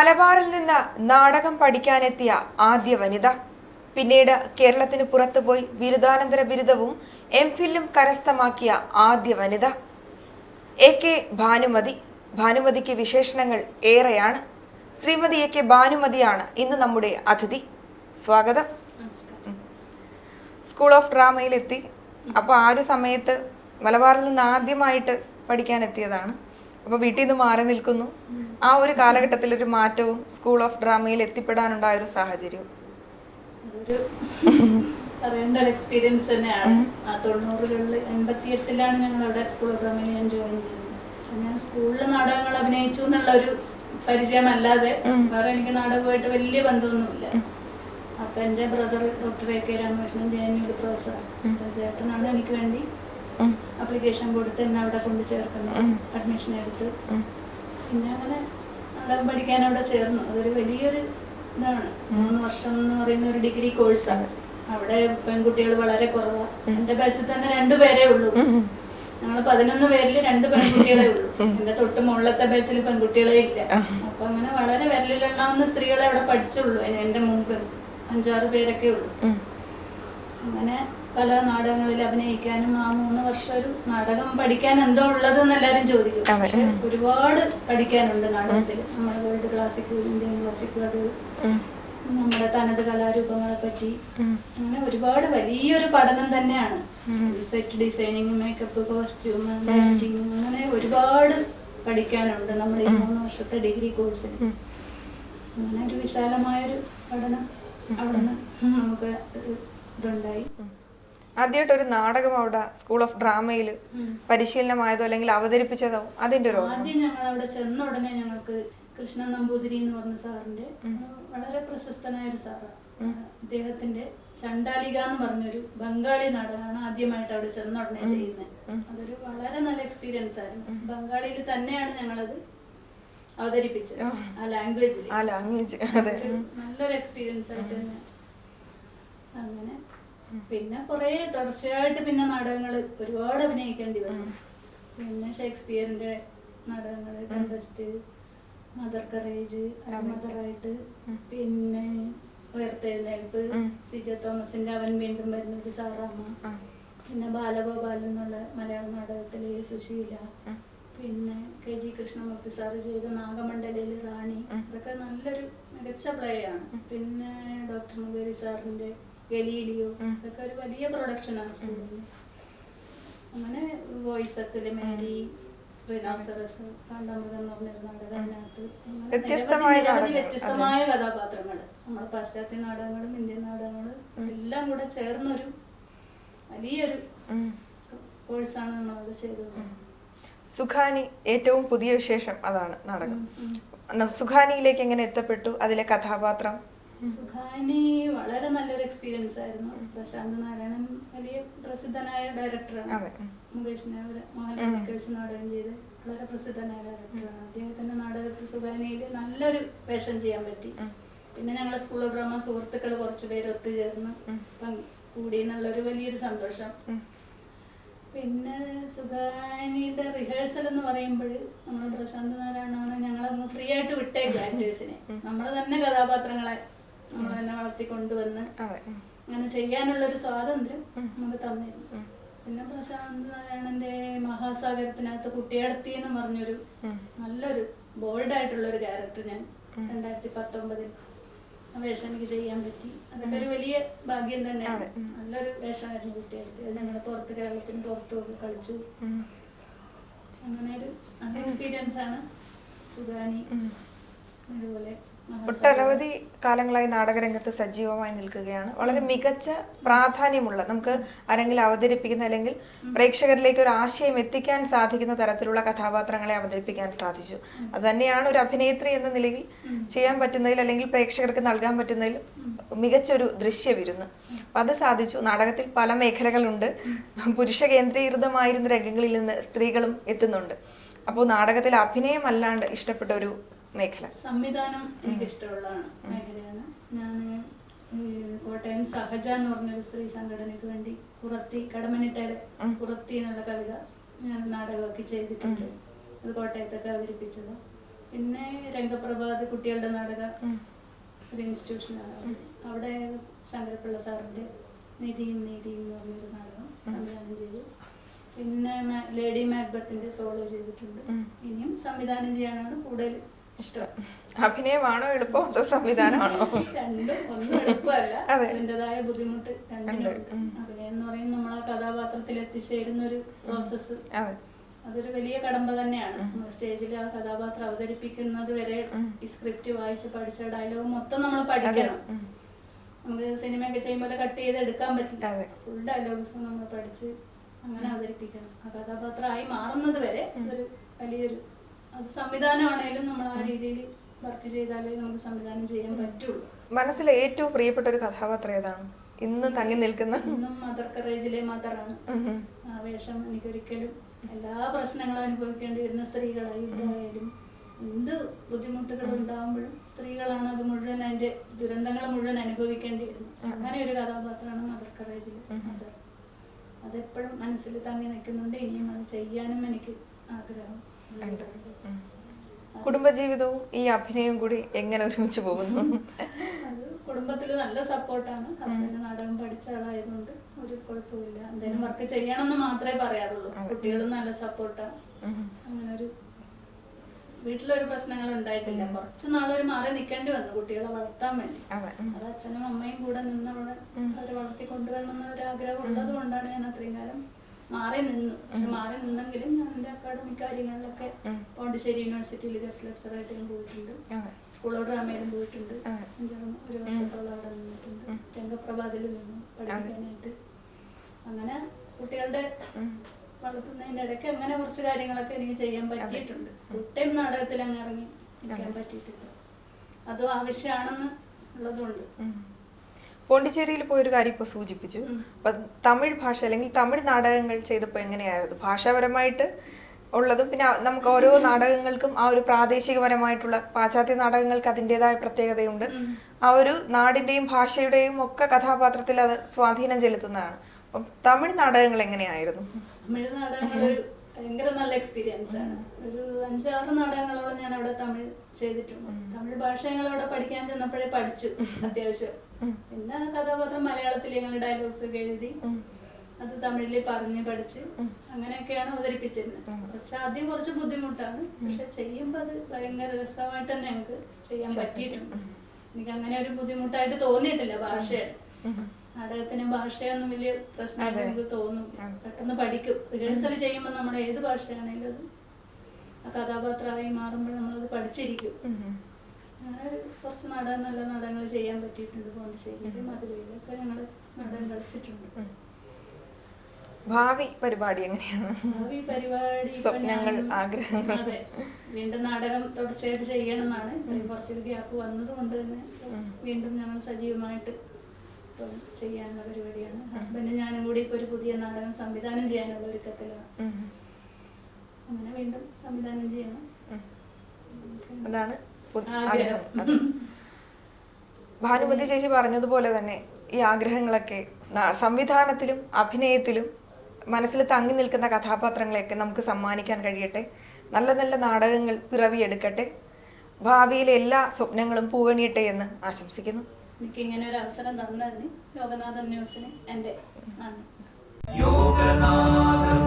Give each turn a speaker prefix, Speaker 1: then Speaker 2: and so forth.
Speaker 1: മലബാറിൽ നിന്ന് നാടകം പഠിക്കാനെത്തിയ ആദ്യ വനിത. പിന്നീട് കേരളത്തിന് പുറത്തുപോയി ബിരുദാനന്തര ബിരുദവും എം ഫില്ലും കരസ്ഥമാക്കിയ ആദ്യ വനിത. A K Bhanumathi. ഭാനുമതിക്ക് വിശേഷണങ്ങൾ ഏറെയാണ്. ശ്രീമതി എ കെ ഭാനുമതിയാണ് ഇന്ന് നമ്മുടെ അതിഥി. സ്വാഗതം. സ്കൂൾ ഓഫ് ഡ്രാമയിലെത്തി. അപ്പോൾ ആ ഒരു സമയത്ത് മലബാറിൽ നിന്ന് ആദ്യമായിട്ട് പഠിക്കാൻ എത്തിയതാണ് അപ്പോൾ വീട്ടിൽ നിന്ന് മാറി നിൽക്കുന്നു. ആ ഒരു കാലഘട്ടത്തിൽ ഒരു മാറ്റവും സ്കൂൾ ഓഫ് ഡ്രാമയിൽ എത്തിപ്പെടാനുണ്ടായ ഒരു സാഹചര്യവും.
Speaker 2: അതൊരു പറയേണ്ട ഒരു എക്സ്പീരിയൻസ് തന്നെയാണ്. ആ തൊണ്ണൂറുകളിൽ എൺപത്തി എട്ടിലാണ് ഞങ്ങൾ അവിടെ സ്കൂൾ ഡ്രാമയിൽ ഞാൻ ജോയിൻ ചെയ്തത്. ഞാൻ സ്കൂളിൽ നാടകങ്ങൾ അഭിനയിച്ചു എന്നുള്ള ഒരു പരിചയമല്ലാതെ വേറെ എനിക്ക് നാടകമായിട്ട് വലിയ ബന്ധമൊന്നുമില്ല. അപ്പൊ എന്റെ brother doctor A K Ramakrishnan J N യുടെ പ്രൊഫസർ ചേട്ടനാണ് എനിക്ക് വേണ്ടി അപ്ലിക്കേഷൻ കൊടുത്ത് എന്നെ അവിടെ കൊണ്ട് ചേർക്കുന്നു. അഡ്മിഷൻ എടുത്ത്. പിന്നെ അങ്ങനെ അവിടെ പഠിക്കാൻ അവിടെ ചേർന്നു. അതൊരു വലിയൊരു ഇതാണ്. മൂന്ന് വർഷം എന്ന് പറയുന്ന ഒരു ഡിഗ്രി കോഴ്സാണ് അവിടെ പെൺകുട്ടികൾ വളരെ കുറവാണ് എന്റെ ബാച്ചിൽ തന്നെ രണ്ടു പേരേ ഉള്ളൂ. ഞങ്ങൾ പതിനൊന്ന് പേരിൽ രണ്ട് പെൺകുട്ടികളെ ഉള്ളൂ. എന്റെ തൊട്ട് മുകളിലത്തെ ബാച്ചിൽ പെൺകുട്ടികളെ ഇല്ല. അപ്പൊ അങ്ങനെ വളരെ വിരലിലെണ്ണാവുന്ന സ്ത്രീകളെ അവിടെ പഠിച്ചുള്ളൂ. എന്റെ മുമ്പ് അഞ്ചാറ് പേരൊക്കെ ഉള്ളൂ. അങ്ങനെ പല നാടകങ്ങളിൽ അഭിനയിക്കാനും ആ മൂന്ന് വർഷം ഒരു നാടകം പഠിക്കാൻ എന്തോ ഉള്ളത് എന്ന് എല്ലാവരും ചോദിക്കും പക്ഷെ ഒരുപാട് പഠിക്കാനുണ്ട് നാടകത്തിൽ നമ്മുടെ വേൾഡ് ക്ലാസിക് ഇന്ത്യൻ ക്ലാസിക് അത് നമ്മുടെ തനത് കലാരൂപങ്ങളെ പറ്റി അങ്ങനെ ഒരുപാട് വലിയൊരു പഠനം തന്നെയാണ്. Set designing makeup costume lighting അങ്ങനെ ഒരുപാട് പഠിക്കാനുണ്ട് നമ്മുടെ ഈ മൂന്ന് വർഷത്തെ ഡിഗ്രി കോഴ്സിൽ അങ്ങനെ ഒരു വിശാലമായൊരു പഠനം അവിടെ നിന്ന് നമുക്ക് ഇതുണ്ടായി.
Speaker 1: ആദ്യമായിട്ട് ഒരു നാടകം അവിടെ സ്കൂൾ ഓഫ് ഡ്രാമയിൽ പരിശീലനമായതോ അല്ലെങ്കിൽ അവതരിപ്പിച്ചതോ അതിന്റെ ഒരു
Speaker 2: ആദ്യം ഞങ്ങൾ അവിടെ ചെന്ന ഉടനെ ഞങ്ങൾക്ക് കൃഷ്ണൻ നമ്പൂതിരി എന്ന് പറഞ്ഞ സാറിന്റെ വളരെ പ്രശസ്തനായ ഒരു സാറാണ്. അദ്ദേഹത്തിന്റെ ചണ്ടാലിക എന്ന് പറഞ്ഞൊരു ബംഗാളി നാടകമാണ് ആദ്യമായിട്ട് അവിടെ ചെന്ന ഉടനെ ചെയ്യുന്നത്. അതൊരു വളരെ നല്ല എക്സ്പീരിയൻസ് ആയിരുന്നു. ബംഗാളിയിൽ തന്നെയാണ് ഞങ്ങളത് അവതരിപ്പിച്ചത്. ആ ലാംഗ്വേജിൽ
Speaker 1: ആ ലാംഗ്വേജ് അതെ.
Speaker 2: നല്ലൊരു എക്സ്പീരിയൻസ് ആയിട്ട് തന്നെ. അങ്ങനെ പിന്നെ കുറേ തുടർച്ചയായിട്ട് പിന്നെ നാടകങ്ങൾ ഒരുപാട് അഭിനയിക്കേണ്ടി വന്നു പിന്നെ ഷേക്സ്പിയറിന്റെ നാടകങ്ങൾ ടെമ്പസ്റ്റ് മദർ കറേജ് മദറായിട്ട് പിന്നെ ഉയർത്തെഴുന്നേൽപ്പ് സിജ തോമസിന്റെ അവൻ വീണ്ടും വരുന്ന ഒരു സാറാമ്മ. പിന്നെ ബാലഗോപാലൻ എന്നുള്ള മലയാള നാടകത്തിലെ സുശീല. പിന്നെ കെ ജി കൃഷ്ണമൂർത്തി സാറ് ചെയ്ത നാഗമണ്ഡലയിലെ റാണി. അതൊക്കെ നല്ലൊരു മികച്ച പ്ലേ ആണ് പിന്നെ ഡോക്ടർ മുഖേരി സാറിന്റെ ഗലീലിയോ ഇതൊക്കെ ഒരു വലിയ പ്രൊഡക്ഷനാണ് സ്കൂളിൽ അങ്ങനെ വോയിസ് ഒക്കെ മേരി റിനോസറസ് കാണ്ടാമൃഗം എന്ന് പറഞ്ഞൊരു നാടകം അതിനകത്ത് നിരവധി വ്യത്യസ്തമായ കഥാപാത്രങ്ങൾ നമ്മുടെ പാശ്ചാത്യ നാടകങ്ങളും ഇന്ത്യൻ നാടകങ്ങളും എല്ലാം കൂടെ ചേർന്നൊരു വലിയൊരു കോഴ്സാണ് നമ്മളത് ചെയ്തത്.
Speaker 1: സുഖാനി ഏറ്റവും പുതിയ വിശേഷം അതാണ് നാടകം. സുഖാനിയിലേക്ക് എങ്ങനെ എത്തപ്പെട്ടു? അതിലെ കഥാപാത്രം?
Speaker 2: സുഖാനി വളരെ നല്ലൊരു എക്സ്പീരിയൻസ് ആയിരുന്നു. പ്രശാന്ത് നാരായണൻ വലിയ പ്രസിദ്ധനായ ഡയറക്ടറാണ് മുകേഷിനെ അവരെ മോഹൻലാലിനെ കഴിച്ച് നാടകം ചെയ്ത് വളരെ പ്രസിദ്ധനായ ഡയറക്ടറാണ് അദ്ദേഹത്തിന്റെ നാടകത്തിൽ സുഖാനിയിൽ നല്ലൊരു വേഷം ചെയ്യാൻ പറ്റി. പിന്നെ ഞങ്ങളെ സ്കൂൾ ഡ്രാമ സുഹൃത്തുക്കൾ കുറച്ചു പേര് ഒത്തുചേർന്ന് കൂടി എന്നുള്ളൊരു വലിയൊരു സന്തോഷം. പിന്നെ സുഖാനിയുടെ റിഹേഴ്സൽ എന്ന് പറയുമ്പോൾ നമ്മൾ പ്രശാന്ത് നാരായണാണ് ഞങ്ങളങ്ങ് ഫ്രീ ആയിട്ട് വിട്ടേക്കും ആക്ടേഴ്സിനെ നമ്മൾ തന്നെ കഥാപാത്രങ്ങളെ നമ്മൾ തന്നെ വളർത്തി കൊണ്ടുവന്ന് അങ്ങനെ ചെയ്യാനുള്ള ഒരു സ്വാതന്ത്ര്യം നമുക്ക് തന്നിരുന്നു. പിന്നെ പ്രശാന്ത് നാരായണന്റെ മഹാസാഗരത്തിനകത്ത് കുട്ടിയടത്തി എന്ന് പറഞ്ഞൊരു നല്ലൊരു ബോൾഡ് ആയിട്ടുള്ള ഒരു ക്യാരക്ടർ ഞാൻ രണ്ടായിരത്തി പത്തൊമ്പതിൽ വേഷം എനിക്ക് ചെയ്യാൻ പറ്റി. അതൊക്കെ ഒരു വലിയ ഭാഗ്യം തന്നെയാണ്. നല്ലൊരു വേഷമായിരുന്നു കുട്ടിയടത്തി അത് ഞങ്ങൾ പുറത്ത് കേരളത്തിന് പുറത്തു ഒക്കെ കളിച്ചു. അങ്ങനെ ഒരു നല്ല എക്സ്പീരിയൻസ് ആണ് സുധാനി. അതുപോലെ.
Speaker 1: ഒട്ടനവധി കാലങ്ങളായി നാടകരംഗത്ത് സജീവമായി നിൽക്കുകയാണ്. വളരെ മികച്ച പ്രാധാന്യമുള്ള നമുക്ക് ആരെങ്കിലും അവതരിപ്പിക്കുന്ന അല്ലെങ്കിൽ പ്രേക്ഷകരിലേക്ക് ഒരു ആശയം എത്തിക്കാൻ സാധിക്കുന്ന തരത്തിലുള്ള കഥാപാത്രങ്ങളെ അവതരിപ്പിക്കാൻ സാധിച്ചു. അത് തന്നെയാണ് ഒരു അഭിനേത്രി എന്ന നിലയിൽ ചെയ്യാൻ പറ്റുന്നതിൽ അല്ലെങ്കിൽ പ്രേക്ഷകർക്ക് നൽകാൻ പറ്റുന്നതിൽ മികച്ചൊരു ദൃശ്യവിരുന്ന്. അപ്പൊ അത് സാധിച്ചു. നാടകത്തിൽ പല മേഖലകളുണ്ട്. പുരുഷ കേന്ദ്രീകൃതമായിരുന്ന രംഗങ്ങളിൽ നിന്ന് സ്ത്രീകളും എത്തുന്നുണ്ട്. അപ്പോൾ നാടകത്തിൽ അഭിനയം അല്ലാണ്ട് ഇഷ്ടപ്പെട്ട ഒരു മേഖല.
Speaker 2: സംവിധാനം എനിക്ക് ഇഷ്ടമുള്ളതാണ് മേഖലയാണ്. ഞാൻ കോട്ടയം സഹജ എന്ന് പറഞ്ഞൊരു സ്ത്രീ സംഘടനയ്ക്ക് വേണ്ടി കുറത്തി കടമനിട്ടയുടെ കുറത്തി എന്നുള്ള കവിത ഞാൻ നാടകമാക്കി ചെയ്തിട്ടുണ്ട്. അത് കോട്ടയത്തൊക്കെ അവതരിപ്പിച്ചത്. പിന്നെ രംഗപ്രഭാത് കുട്ടികളുടെ നാടക ഒരു ഇൻസ്റ്റിറ്റ്യൂഷനാണ് അവിടെ. ശങ്കരപ്പിള്ള സാറിന്റെ നിധിയും നീതിയും എന്ന് പറഞ്ഞൊരു നാടകം സംവിധാനം ചെയ്തു. പിന്നെ ലേഡി മാക്ബത്തിന്റെ സോളോ ചെയ്തിട്ടുണ്ട്. ഇനിയും സംവിധാനം ചെയ്യാനാണ് കൂടുതൽ ഇഷ്ടം.
Speaker 1: അഭിനയമാണോ എളുപ്പം? അതോ സംവിധാനമാണോ?
Speaker 2: രണ്ടും ഒന്നും എളുപ്പമല്ല. അതിന്റെതായ ബുദ്ധിമുട്ട്. അഭിനയം എന്ന് പറയുന്നത് നമ്മൾ ആ കഥാപാത്രത്തിൽ എത്തിച്ചേരുന്ന ഒരു പ്രോസസ്സ്.
Speaker 1: അതെ.
Speaker 2: അതൊരു വലിയ കടമ്പ തന്നെയാണ്. നമ്മൾ സ്റ്റേജിൽ ആ കഥാപാത്രം അവതരിപ്പിക്കുന്നത് വരെ ഈ സ്ക്രിപ്റ്റ് വായിച്ച് പഠിച്ച ഡയലോഗ് മൊത്തം നമ്മൾ പഠിക്കണം. നമുക്ക് സിനിമയൊക്കെ ചെയ്യുമ്പോൾ കട്ട് ചെയ്ത് എടുക്കാൻ പറ്റില്ല. ഫുൾ ഡയലോഗ്സ് നമ്മൾ പഠിച്ച് അങ്ങനെ അവതരിപ്പിക്കണം. ആ കഥാപാത്രമായി മാറുന്നത് വരെ ഒരു വലിയൊരു അത് സംവിധാനമാണേലും നമ്മൾ ആ രീതിയിൽ വർക്ക് ചെയ്താലേ നമുക്ക് സംവിധാനം ചെയ്യാൻ പറ്റുള്ളൂ.
Speaker 1: മനസ്സിൽ ഏറ്റവും പ്രിയപ്പെട്ട ഒരു കഥാപാത്രം ഏതാണ്? ഇന്ന് തങ്ങി നിൽക്കുന്ന?
Speaker 2: ഇന്നും മദർ കറേജിലെ മദറാണ്. ആ വേഷം എനിക്കൊരിക്കലും എല്ലാ പ്രശ്നങ്ങളും അനുഭവിക്കേണ്ടി വരുന്ന സ്ത്രീകളായി ഇതായാലും എന്ത് ബുദ്ധിമുട്ടുകൾ ഉണ്ടാകുമ്പോഴും സ്ത്രീകളാണ് അത് മുഴുവൻ അതിന്റെ ദുരന്തങ്ങൾ മുഴുവൻ അനുഭവിക്കേണ്ടി വരുന്നത് അങ്ങനെ ഒരു കഥാപാത്രമാണ് മദർ കറേജിൽ മദർ അതെപ്പോഴും മനസ്സിൽ തങ്ങി നിൽക്കുന്നുണ്ട്. ഇനിയും അത് ചെയ്യാനും എനിക്ക് ആഗ്രഹം.
Speaker 1: ഉണ്ട്. കുടുംബജീവിതവും ഈ അഭിനയവും കൂടി എങ്ങനെ ഒരുമിച്ച് പോകുന്നു?
Speaker 2: കുടുംബത്തിൽ നല്ല സപ്പോർട്ടാണ്. ഹസ്ബൻഡ് നാടകം പഠിച്ച ആളായതുകൊണ്ട് ഒരു കുഴപ്പമില്ല എന്തെങ്കിലും വർക്ക് ചെയ്യണമെന്ന് മാത്രമേ പറയാറുള്ളൂ. കുട്ടികളും നല്ല സപ്പോർട്ടാണ് അങ്ങനെ ഒരു വീട്ടിലൊരു പ്രശ്നങ്ങൾ ഉണ്ടായിട്ടില്ല. കുറച്ച് നാളൊരു മാറി നിൽക്കേണ്ടി വന്നു കുട്ടികളെ വളർത്താൻ വേണ്ടി.
Speaker 1: അതെ.
Speaker 2: അച്ഛനും അമ്മയും കൂടെ നിന്നവിടെ അവരെ വളർത്തി കൊണ്ടുവരണം എന്നൊരു ആഗ്രഹം ഉള്ളത് കൊണ്ടാണ് ഞാൻ അത്രയും കാലം മാറി നിന്നു പക്ഷെ മാറി നിന്നെങ്കിലും ഞാൻ എന്റെ അക്കാഡമിക് കാര്യങ്ങളിലൊക്കെ പോണ്ടിച്ചേരി യൂണിവേഴ്സിറ്റിയിൽ ഗസ്റ്റ് ലെക്ചറായിട്ട് ഞാൻ പോയിട്ടുണ്ട്.
Speaker 1: സ്കൂളോട്
Speaker 2: സ്കൂൾ ഓഫ് ഡ്രാമയിലും പോയിട്ടുണ്ട്. അഞ്ചാറ് ഒരു വർഷത്തോളം അവിടെ നിന്നിട്ടുണ്ട്. രംഗപ്രഭാതിൽ നിന്നു പഠിക്കാനായിട്ട് അങ്ങനെ കുട്ടികളുടെ വളർത്തുന്നതിന്റെ ഇടയ്ക്ക് അങ്ങനെ കുറച്ച് കാര്യങ്ങളൊക്കെ എനിക്ക് ചെയ്യാൻ പറ്റിയിട്ടുണ്ട്. കുട്ടിയും നാടകത്തിൽ അങ്ങ് ഇറങ്ങി നിൽക്കാൻ പറ്റിയിട്ടില്ല. അതും ആവശ്യമാണെന്ന് ഉള്ളതുകൊണ്ട്.
Speaker 1: പോണ്ടിച്ചേരിയിൽ പോയൊരു കാര്യം ഇപ്പോൾ സൂചിപ്പിച്ചു. അപ്പൊ തമിഴ് ഭാഷ അല്ലെങ്കിൽ തമിഴ് നാടകങ്ങൾ ചെയ്തപ്പോൾ എങ്ങനെയായിരുന്നു? ഭാഷാപരമായിട്ട് ഉള്ളതും പിന്നെ നമുക്ക് ഓരോ നാടകങ്ങൾക്കും ആ ഒരു പ്രാദേശികപരമായിട്ടുള്ള പാശ്ചാത്യ നാടകങ്ങൾക്ക് അതിന്റെതായ പ്രത്യേകതയുണ്ട്. ആ ഒരു നാടിന്റെയും ഭാഷയുടെയും ഒക്കെ കഥാപാത്രത്തിൽ അത് സ്വാധീനം ചെലുത്തുന്നതാണ്. അപ്പം തമിഴ് നാടകങ്ങൾ എങ്ങനെയായിരുന്നു?
Speaker 2: തമിഴ് നാടകങ്ങൾ ഭയങ്കര നല്ല എക്സ്പീരിയൻസ് ആണ്. ഒരു അഞ്ചാറ് നാടകങ്ങളോളം ഞാൻ അവിടെ തമിഴ് ചെയ്തിട്ടുണ്ട്. തമിഴ് ഭാഷ ഞങ്ങൾ അവിടെ പഠിക്കാൻ ചെന്നപ്പോഴേ പഠിച്ചു അത്യാവശ്യം. പിന്നെ കഥാപാത്രം മലയാളത്തിൽ ഞങ്ങൾ ഡയലോഗ്സ് ഒക്കെ എഴുതി അത് തമിഴിൽ പറഞ്ഞ് പഠിച്ച് അങ്ങനെയൊക്കെയാണ് അവതരിപ്പിച്ചിരുന്നത്. പക്ഷെ ആദ്യം കുറച്ച് ബുദ്ധിമുട്ടാണ്. പക്ഷെ ചെയ്യുമ്പോൾ അത് ഭയങ്കര രസമായിട്ട് തന്നെ ഞങ്ങൾക്ക് ചെയ്യാൻ പറ്റിയിട്ടുണ്ട്. എനിക്ക് അങ്ങനെ ഒരു ബുദ്ധിമുട്ടായിട്ട് തോന്നിയിട്ടില്ല ഭാഷയുടെ നാടകത്തിന് ഭാഷയൊന്നും വലിയ പ്രശ്നമായിട്ട് നമുക്ക് തോന്നും. പെട്ടെന്ന് പഠിക്കും. റിഹേഴ്സൽ ചെയ്യുമ്പോൾ നമ്മൾ ഏത് ഭാഷയാണെങ്കിലും ആ കഥാപാത്രമായി മാറുമ്പോൾ നമ്മളത് പഠിച്ചിരിക്കും. കുറച്ച് നാടകം നല്ല നാടകങ്ങൾ ചെയ്യാൻ പറ്റിയിട്ടുണ്ട് പോണ്ടിശ്ശേരിയിലും മധുരയിലൊക്കെ ഞങ്ങൾ നാടകം കളിച്ചിട്ടുണ്ട്.
Speaker 1: ഭാവി പരിപാടി എങ്ങനെയാണ്?
Speaker 2: ഭാവി പരിപാടി
Speaker 1: സ്വപ്നങ്ങൾ, ആഗ്രഹങ്ങൾ.
Speaker 2: അതെ. വീണ്ടും നാടകം തുടർച്ചയായിട്ട് ചെയ്യണം എന്നാണ് കുറച്ച് കുറച്ചൊരു ഗ്യാപ്പ് വന്നത് കൊണ്ട് തന്നെ വീണ്ടും ഞങ്ങൾ സജീവമായിട്ട് ഇപ്പം ചെയ്യാനുള്ള പരിപാടിയാണ്. ഹസ്ബൻഡ് ഞാനും കൂടി ഒരു പുതിയ നാടകം സംവിധാനം ചെയ്യാനുള്ള ഒരുക്കത്തിലാണ്. അങ്ങനെ വീണ്ടും സംവിധാനം ചെയ്യണം.
Speaker 1: അതാണ്. ഭാനുമതി ചേച്ചി പറഞ്ഞതുപോലെ തന്നെ ഈ ആഗ്രഹങ്ങളൊക്കെ സംവിധാനത്തിലും അഭിനയത്തിലും മനസ്സിൽ തങ്ങി നിൽക്കുന്ന കഥാപാത്രങ്ങളെയൊക്കെ നമുക്ക് സമ്മാനിക്കാൻ കഴിയട്ടെ. നല്ല നല്ല നാടകങ്ങൾ പിറവിയെടുക്കട്ടെ. ഭാവിയിലെ എല്ലാ സ്വപ്നങ്ങളും പൂവണിയട്ടെ എന്ന് ആശംസിക്കുന്നു.
Speaker 2: എനിക്ക് ഇങ്ങനെ ഒരു അവസരം തന്നതിന് ലോകനാഥൻ ന്യൂസിന് എന്റെ നന്ദി.
Speaker 3: യോഗനാഥൻ